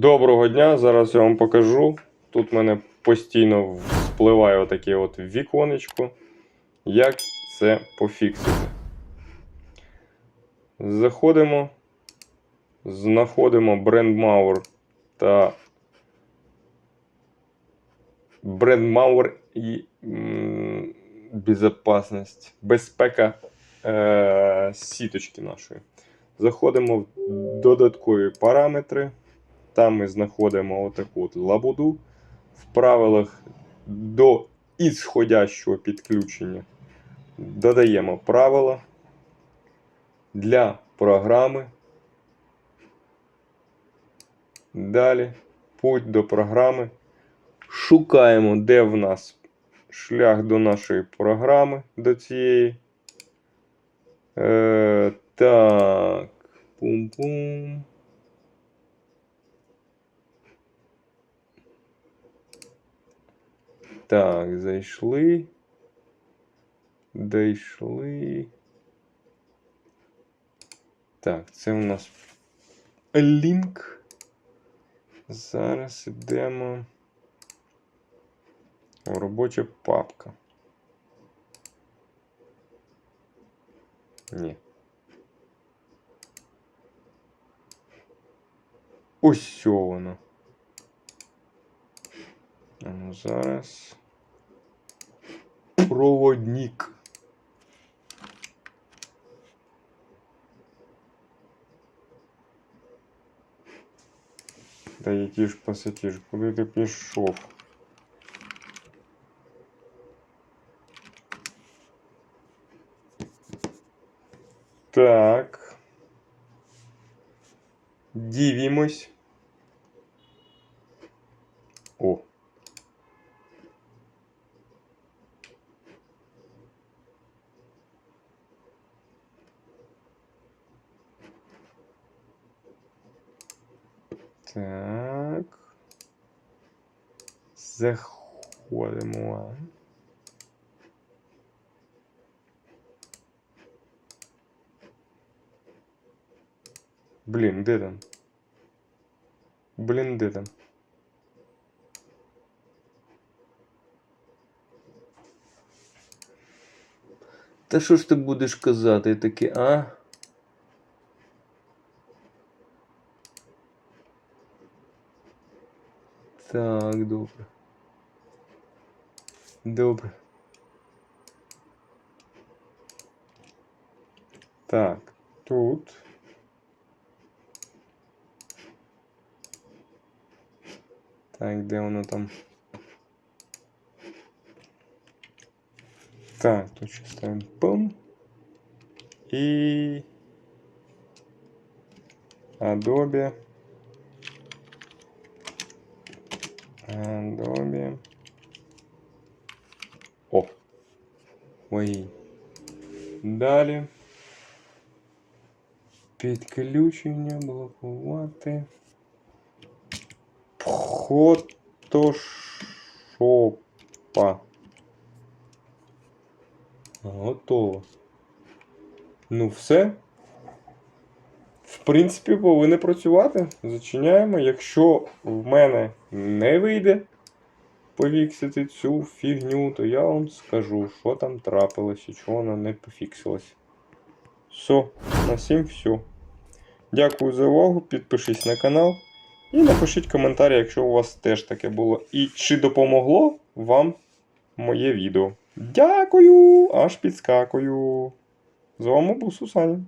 Доброго дня! Зараз я вам покажу. Тут в мене постійно вспливає отаке от віконечко. Як це пофіксити? Заходимо, знаходимо брендмауер та брендмауер і м, безопасність, безпека е, сіточки нашої. Заходимо в додаткові параметри. Там ми знаходимо отаку от лабуду. В правилах до ісходящого підключення додаємо правила для програми. Далі путь до програми. Шукаємо, де в нас шлях до нашої програми, до цієї. Е, так. Пум-пум. Так, зайшли. Дійшли. Так, це у нас лінк. Зараз йдемо. Робоча папка. Ні. Ось воно. Ну зараз. проводник Да иди ж посетишь, куда ты пришел? Так. Дивимось. Так. Заходимо. Блін, де там? Блін, де там? Та що ж ти будеш казати таке, а? Так, добре. Добре. Так, тут. Так, де воно там? Так, тут ще ставимо пум. І Adobe. Adobe. О. Ой. Далі. Підключення блокувати. Фотошопа. Готово. Ну, все. Принципі, повинні працювати. Зачиняємо. Якщо в мене не вийде пофіксити цю фігню, то я вам скажу, що там трапилось і чого вона не пофіксилась. Все, на всім все. Дякую за увагу. Підпишись на канал. І напишіть коментарі, якщо у вас теж таке було. І чи допомогло вам моє відео. Дякую! Аж підскакую. З вами був Сусанін.